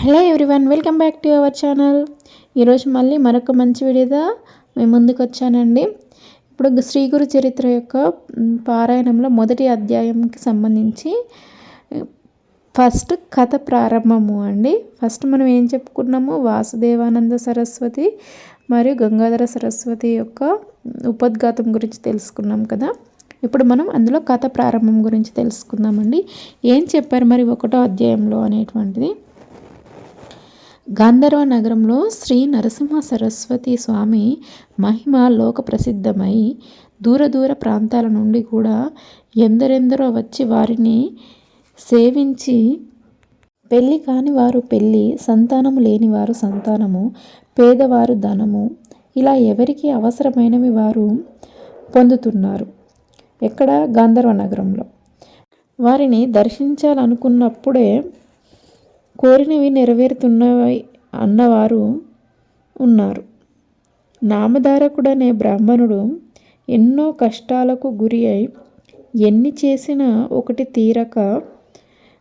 Hello everyone welcome back to our channel. ఈరోజు మళ్ళీ మరొక మంచి వీడియోగా మేము ముందుకు వచ్చానండి. ఇప్పుడు శ్రీ గురు చరిత్ర యొక్క పారాయణంలో మొదటి అధ్యాయంకి సంబంధించి ఫస్ట్ కథ ప్రారంభము అండి. ఫస్ట్ మనం ఏం చెప్పుకున్నాము? వాసుదేవానంద సరస్వతి మరియు గంగాధర సరస్వతి యొక్క ఉపద్ఘాతం గురించి తెలుసుకున్నాం కదా. ఇప్పుడు మనం అందులో కథ ప్రారంభం గురించి తెలుసుకుందామండి. ఏం చెప్పారు మరి ఒకటో అధ్యాయంలో అనేటువంటిది? గాంధర్వ నగరంలో శ్రీ నరసింహ సరస్వతి స్వామి మహిమ లోక ప్రసిద్ధమై దూర దూర ప్రాంతాల నుండి కూడా ఎందరెందరో వచ్చి వారిని సేవించి పెళ్ళి కాని వారు పెళ్ళి సంతానము లేని వారు సంతానము పేదవారు ధనము ఇలా ఎవరికి అవసరమైనవి వారు పొందుతున్నారు. ఎక్కడ గాంధర్వ నగరంలో. వారిని దర్శించాలనుకున్నప్పుడే కోరినవి నెరవేరుతున్నవి అన్నవారు ఉన్నారు. నామధారకుడనే బ్రాహ్మణుడు ఎన్నో కష్టాలకు గురి అయి ఎన్ని చేసినా ఒకటి తీరక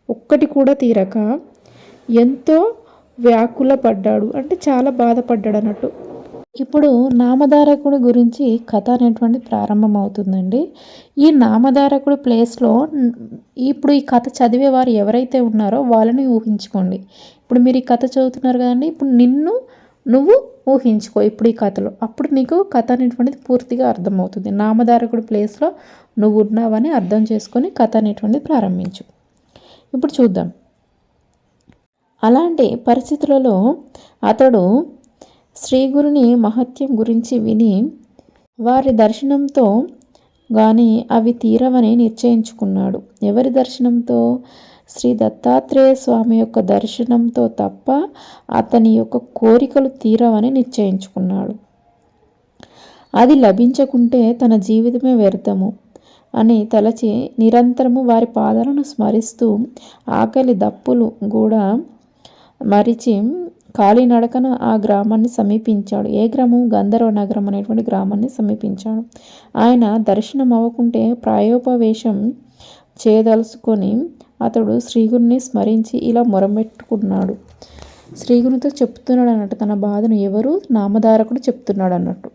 ఒక్కటి కూడా తీరక ఎంతో వ్యాకుల పడ్డాడు అంటే చాలా బాధపడ్డాడు అన్నట్టు. ఇప్పుడు నామధారకుడి గురించి కథ అనేటువంటి ప్రారంభమవుతుందండి. ఈ నామధారకుడి ప్లేస్లో ఇప్పుడు ఈ కథ చదివే వారు ఎవరైతే ఉన్నారో వాళ్ళని ఊహించుకోండి. ఇప్పుడు మీరు ఈ కథ చదువుతున్నారు కదండి ఇప్పుడు నిన్ను నువ్వు ఊహించుకో ఇప్పుడు ఈ కథలో. అప్పుడు నీకు కథ అనేటువంటిది పూర్తిగా అర్థమవుతుంది. నామధారకుడి ప్లేస్లో నువ్వు ఉన్నావని అర్థం చేసుకొని కథ అనేటువంటిది ప్రారంభించు. ఇప్పుడు చూద్దాం. అలాంటి పరిస్థితులలో అతడు శ్రీగురుని మహత్యం గురించి విని వారి దర్శనంతో గాని అవి తీరవని నిశ్చయించుకున్నాడు. ఎవరి దర్శనంతో? శ్రీ దత్తాత్రేయ స్వామి యొక్క దర్శనంతో తప్ప అతని యొక్క కోరికలు తీరవని నిశ్చయించుకున్నాడు. అది లభించకుంటే తన జీవితమే వ్యర్థము అని తలచి నిరంతరము వారి పాదాలను స్మరిస్తూ ఆకలి దప్పులు కూడా మరిచి కాలినడకన ఆ గ్రామాన్ని సమీపించాడు. ఏ గ్రామం? గంధర్వ నగరం అనేటువంటి గ్రామాన్ని సమీపించాడు. ఆయన దర్శనం అవ్వకుంటే ప్రాయోపవేశం చేయదలుచుకొని అతడు శ్రీగురిని స్మరించి ఇలా మొరమెట్టుకున్నాడు శ్రీగురితో చెప్తున్నాడు అన్నట్టు తన బాధను ఎవరు? నామధారకుడు చెప్తున్నాడు అన్నట్టు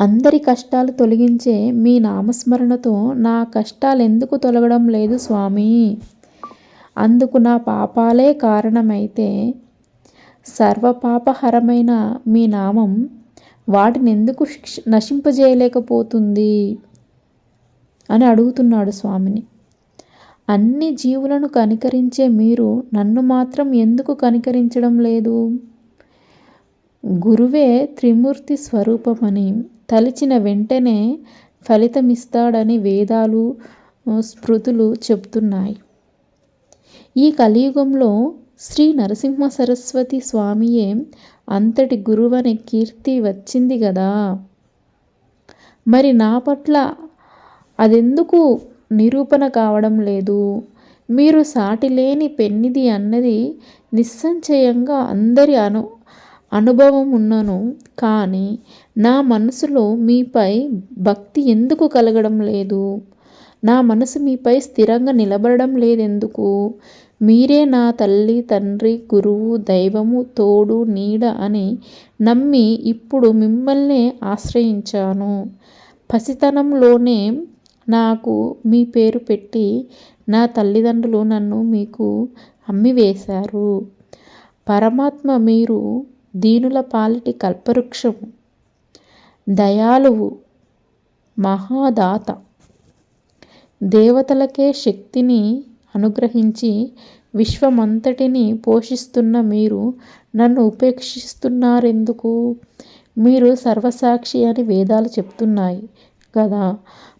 అందరి కష్టాలు తొలగించే మీ నామస్మరణతో నా కష్టాలు ఎందుకు తొలగడం లేదు స్వామి? అందుకు నా పాపాలే కారణమైతే సర్వపాపహరమైన మీ నామం వాటిని ఎందుకు శిక్ష నశింపజేయలేకపోతుంది? అని అడుగుతున్నాడు స్వామిని. అన్ని జీవులను కనికరించే మీరు నన్ను మాత్రం ఎందుకు కనికరించడం లేదు? గురువే త్రిమూర్తి స్వరూపమని తలిచిన వెంటనే ఫలితమిస్తాడని వేదాలు స్మృతులు చెప్తున్నాయి. ఈ కలియుగంలో శ్రీ నరసింహ సరస్వతి స్వామియే అంతటి గురువని కీర్తి వచ్చింది కదా మరి నా పట్ల అదెందుకు నిరూపణ కావడం లేదు? మీరు సాటి లేని పెన్నిది అన్నది నిస్సంశయంగా అందరి అను అనుభవం ఉన్నను. కానీ నా మనసులో మీపై భక్తి ఎందుకు కలగడం లేదు? నా మనసు మీపై స్థిరంగా నిలబడడం లేదెందుకు? మీరే నా తల్లి తండ్రి గురువు దైవము తోడు నీడ అని నమ్మి ఇప్పుడు మిమ్మల్నే ఆశ్రయించాను. పసితనంలోనే నాకు మీ పేరు పెట్టి నా తల్లిదండ్రులు నన్ను మీకు అమ్మివేశారు. పరమాత్మ మీరు దీనుల పాలిటి కల్పవృక్షము దయాలువు మహాదాత. దేవతలకే శక్తిని అనుగ్రహించి విశ్వమంతటిని పోషిస్తున్న మీరు నన్ను ఉపేక్షిస్తున్నారెందుకు? మీరు సర్వసాక్షి అని వేదాలు చెప్తున్నాయి కదా.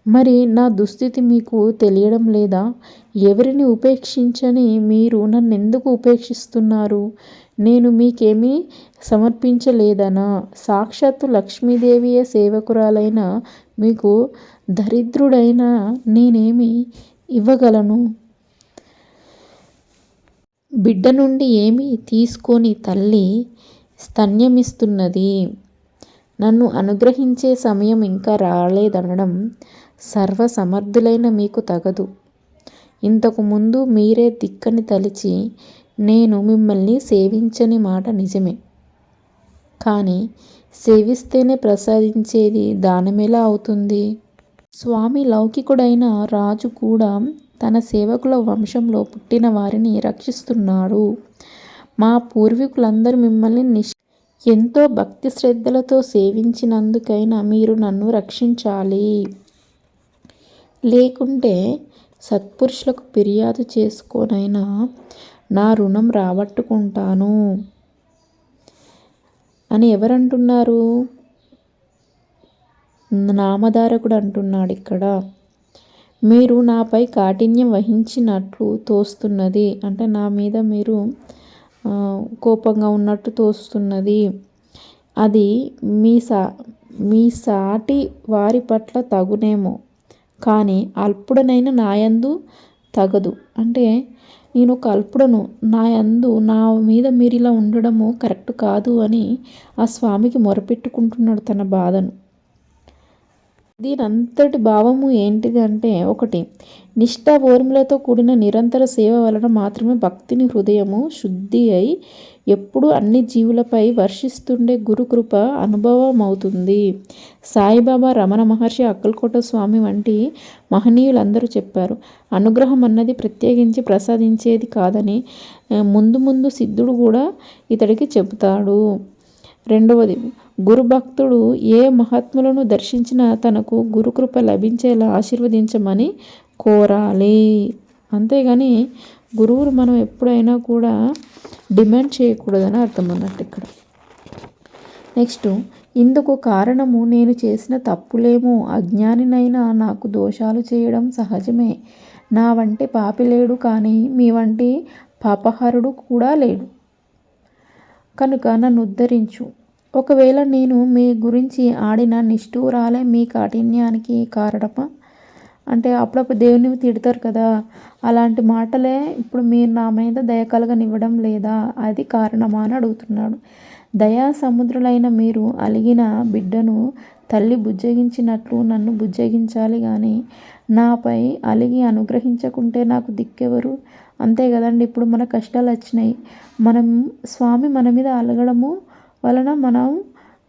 మరి నా దుస్థితి మీకు తెలియడం లేదా? ఎవరిని ఉపేక్షించని మీరు నన్ను ఎందుకు ఉపేక్షిస్తున్నారు? నేను మీకేమీ సమర్పించలేదనా? సాక్షాత్తు లక్ష్మీదేవియ సేవకురాలైన మీకు దరిద్రుడైన నేనేమి ఇవ్వగలను? బిడ్డ నుండి ఏమి తీసుకొని తల్లి స్తన్యమిస్తున్నది. నన్ను అనుగ్రహించే సమయం ఇంకా రాలేదనడం సర్వసమర్థులైన మీకు తగదు. ఇంతకు ముందు మీరే దిక్కని తలిచి నేను మిమ్మల్ని సేవించని మాట నిజమే. కానీ సేవిస్తేనే ప్రసాదించేది దానమెలా అవుతుంది? స్వామి లౌకికుడైన రాజు కూడా తన సేవకుల వంశంలో పుట్టిన వారిని రక్షిస్తున్నాడు. మా పూర్వీకులందరూ మిమ్మల్ని నిష్ ఎంతో భక్తి శ్రద్ధలతో సేవించినందుకైనా మీరు నన్ను రక్షించాలి. లేకుంటే సత్పురుషులకు ఫిర్యాదు చేసుకోనైనా నా రుణం రాబట్టుకుంటాను. అని ఎవరంటున్నారు? నామధారకుడు అంటున్నాడు ఇక్కడ. మీరు నాపై కాఠిన్యం వహించినట్లు తోస్తున్నది. అంటే నా మీద మీరు కోపంగా ఉన్నట్టు తోస్తున్నది. అది మీ సా మీ సాటి వారి పట్ల తగునేమో. కానీ అల్పుడనైన నాయందు తగదు. అంటే నేను ఒక అల్పుడను నా యందు నా మీద మీరు ఇలా ఉండడము కరెక్ట్ కాదు అని ఆ స్వామికి మొరపెట్టుకుంటున్నాడు తన బాధను. దీనంతటి భావము ఏంటిది అంటే ఒకటి నిష్ఠా ఓర్ములతో కూడిన నిరంతర సేవ వలన మాత్రమే భక్తిని హృదయము శుద్ధి అయి ఎప్పుడు అన్ని జీవులపై వర్షిస్తుండే గురుకృప అనుభవం అవుతుంది సాయిబాబా రమణ మహర్షి అక్కలకోట స్వామి వంటి మహనీయులందరూ చెప్పారు అనుగ్రహం అన్నది ప్రత్యేకించి ప్రసాదించేది కాదని ముందు ముందు సిద్ధుడు కూడా ఇతడికి చెబుతాడు. రెండవది గురుభక్తుడు ఏ మహాత్ములను దర్శించినా తనకు గురుకృప లభించేలా ఆశీర్వదించమని కోరాలి. అంతేగాని గురువులు మనం ఎప్పుడైనా కూడా డిమాండ్ చేయకూడదని అర్థం అన్నట్టు ఇక్కడ. నెక్స్ట్ ఇందుకు కారణము నేను చేసిన తప్పులేమో అజ్ఞానినైనా నాకు దోషాలు చేయడం సహజమే. నా వంటి పాపి లేడు కానీ మీ వంటి పాపహారుడు కూడా లేడు. కనుక నన్ను ఉద్ధరించు. ఒకవేళ నేను మీ గురించి ఆడిన నిష్ఠూరాలే మీ కాఠిన్యానికి కారణమా? అంటే అప్పుడప్పుడు దేవుని తిడతారు కదా. అలాంటి మాటలే ఇప్పుడు మీరు నా మీద దయ కలగనివ్వడం లేదా? అది కారణమా అని అడుగుతున్నాడు. దయా సముద్రులైన మీరు అలిగిన బిడ్డను తల్లి బుజ్జగించినట్లు నన్ను బుజ్జగించాలి కానీ నాపై అలిగి అనుగ్రహించకుంటే నాకు దిక్కెవరు? అంతే కదండి. ఇప్పుడు మన కష్టాలు వచ్చినాయి. మనం స్వామి మన మీద అలగడము వలన మనం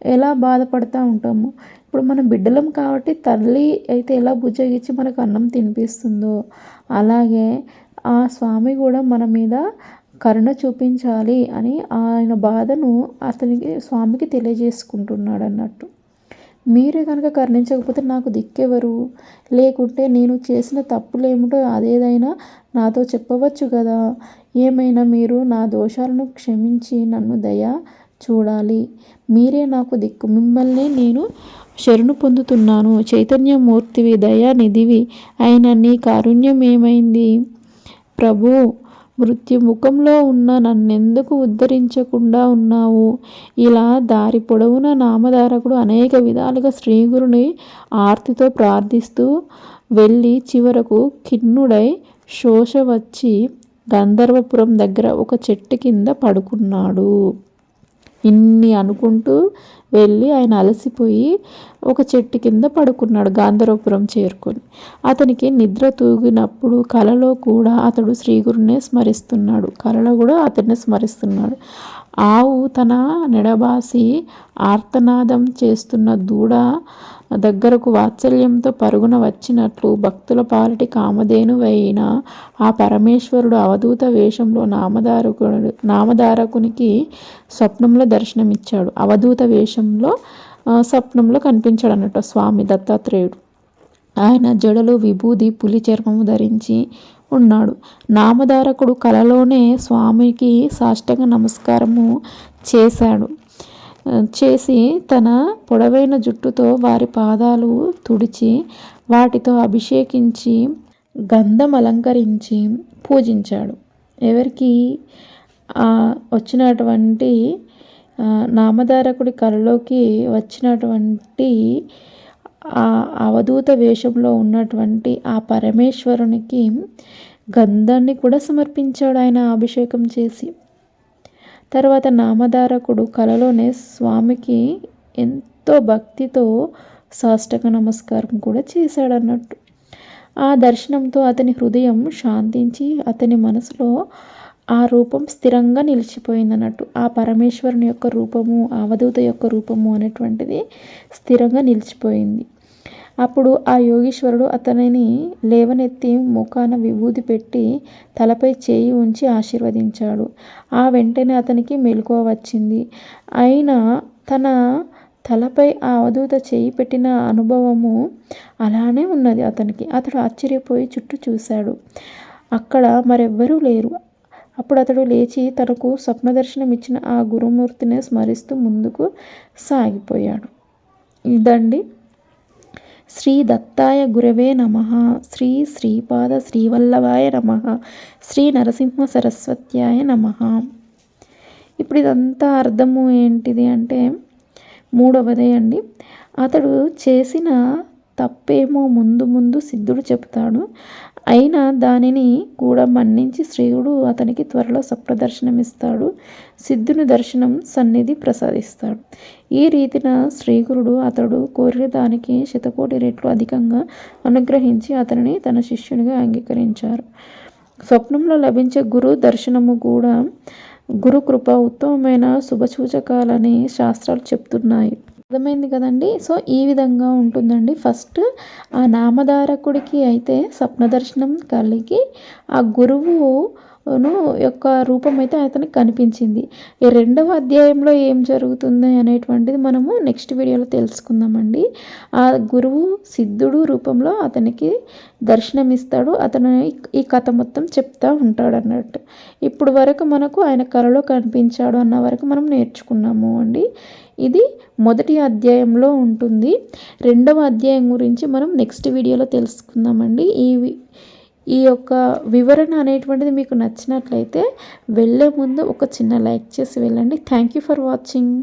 ఎలా బాధపడుతూ ఉంటాము? ఇప్పుడు మనం బిడ్డలం కాబట్టి తల్లి అయితే ఎలా బుజ్జగించి మనకు అన్నం తినిపిస్తుందో అలాగే ఆ స్వామి కూడా మన మీద కరుణ చూపించాలి అని ఆయన బాధను అతనికి స్వామికి తెలియజేసుకుంటున్నాడు అన్నట్టు. మీరే కనుక కరుణించకపోతే నాకు దిక్కెవరు? లేకుంటే నేను చేసిన తప్పులేమిటో అదేదైనా నాతో చెప్పవచ్చు కదా? ఏమైనా మీరు నా దోషాలను క్షమించి నన్ను దయ చూడాలి. మీరే నాకు దిక్కు. మిమ్మల్నే నేను శరణు పొందుతున్నాను. చైతన్యమూర్తివి దయానిధివి అయిన నీ కారుణ్యం ఏమైంది? ప్రభు మృత్యుముఖంలో ఉన్న నన్నెందుకు ఉద్ధరించకుండా ఉన్నావు? ఇలా దారి పొడవున నామధారకుడు అనేక విధాలుగా శ్రీగురుని ఆర్తితో ప్రార్థిస్తూ వెళ్ళి చివరకు కిన్నుడై శోష వచ్చి గంధర్వపురం దగ్గర ఒక చెట్టు కింద పడుకున్నాడు. ఇన్ని అనుకుంటూ వెళ్ళి ఆయన అలసిపోయి ఒక చెట్టు కింద పడుకున్నాడు గాంధర్వపురం చేరుకొని. అతనికి నిద్ర తూగినప్పుడు కలలో కూడా అతడు శ్రీగురునే స్మరిస్తున్నాడు. కలలో కూడా అతన్ని స్మరిస్తున్నాడు. ఆవు తన నిడబాసి ఆర్తనాదం చేస్తున్న దూడ దగ్గరకు వాత్సల్యంతో పరుగున వచ్చినట్లు భక్తుల పాలిటి కామధేనువైన ఆ పరమేశ్వరుడు అవధూత వేషంలో నామధారకుడు నామధారకునికి స్వప్నంలో దర్శనమిచ్చాడు. అవధూత వేషంలో స్వప్నంలో కనిపించాడు అన్నట్టు స్వామి దత్తాత్రేయుడు. ఆయన జడలు విభూది పులి చర్మము ధరించి ఉన్నాడు. నామధారకుడు కలలోనే స్వామికి సాష్టంగ నమస్కారము చేశాడు. చేసి తన పొడవైన జుట్టుతో వారి పాదాలు తుడిచి వాటితో అభిషేకించి గంధం అలంకరించి పూజించాడు. ఎవరికి? వచ్చినటువంటి నామధారకుడి కళలోకి వచ్చినటువంటి ఆ అవధూత వేషంలో ఉన్నటువంటి ఆ పరమేశ్వరునికి గంధాన్ని కూడా సమర్పించాడు ఆయన అభిషేకం చేసి. తర్వాత నామధారకుడు కలలోనే స్వామికి ఎంతో భక్తితో సాష్టక నమస్కారం కూడా చేశాడన్నట్టు. ఆ దర్శనంతో అతని హృదయం శాంతించి అతని మనసులో ఆ రూపం స్థిరంగా నిలిచిపోయింది అన్నట్టు ఆ పరమేశ్వరుని యొక్క రూపము అవధూత యొక్క రూపము అనేటువంటిది స్థిరంగా నిలిచిపోయింది. అప్పుడు ఆ యోగీశ్వరుడు అతనిని లేవనెత్తి ముఖాన విభూది పెట్టి తలపై చేయి ఉంచి ఆశీర్వదించాడు. ఆ వెంటనే అతనికి మెలకువ వచ్చింది. అయినా తన తలపై ఆ అవధూత చేయి పెట్టిన అనుభవము అలానే ఉన్నది అతనికి. అతడు ఆశ్చర్యపోయి చుట్టూ చూశాడు. అక్కడ మరెవ్వరూ లేరు. అప్పుడు అతడు లేచి తనకు స్వప్న దర్శనం ఇచ్చిన ఆ గురుమూర్తిని స్మరిస్తూ ముందుకు సాగిపోయాడు. ఇదండి శ్రీ దత్తాయ గురవే నమ. శ్రీ శ్రీపాద శ్రీవల్లభాయ నమ. శ్రీ నరసింహ సరస్వత్యాయ నమ. ఇప్పుడు ఇదంతా అర్థము ఏంటిది అంటే మూడవదే అండి. అతడు చేసిన తప్పేమో ముందు ముందు సిద్ధుడు చెప్తాడు అయినా దానిని కూడా మన్నించి శ్రీయుడు అతనికి త్వరలో సప్రదర్శనమిస్తాడు. సిద్ధుని దర్శనం సన్నిధి ప్రసాదిస్తాడు. ఈ రీతిన శ్రీగురుడు అతడు కోరిన దానికి శతకోటి రెట్లు అధికంగా అనుగ్రహించి అతనిని తన శిష్యునిగా అంగీకరించారు. స్వప్నంలో లభించే గురు దర్శనము కూడా గురు కృప ఉత్తమమైన శుభసూచకాలని శాస్త్రాలు చెప్తున్నాయి. అర్థమైంది కదండి? సో ఈ విధంగా ఉంటుందండి. ఫస్ట్ ఆ నామధారకుడికి అయితే స్వప్న దర్శనం కలిగి ఆ గురువు యొక్క రూపం అయితే అతనికి కనిపించింది. ఈ రెండవ అధ్యాయంలో ఏం జరుగుతుంది అనేటువంటిది మనము నెక్స్ట్ వీడియోలో తెలుసుకుందామండి. ఆ గురువు సిద్ధుడు రూపంలో అతనికి దర్శనమిస్తాడు. అతను ఈ కథ మొత్తం చెప్తా ఉంటాడు అన్నట్టు ఇప్పుడు వరకు మనకు ఆయన కళలో కనిపించాడు అన్న వరకు మనం నేర్చుకున్నాము అండి. ఇది మొదటి అధ్యాయంలో ఉంటుంది. రెండవ అధ్యాయం గురించి మనం నెక్స్ట్ వీడియోలో తెలుసుకుందామండి. ఈ ఈ యొక్క వివరణ అనేటువంటిది మీకు నచ్చినట్లయితే వెళ్ళే ముందు ఒక చిన్న లైక్ చేసి వెళ్ళండి. Thank you for watching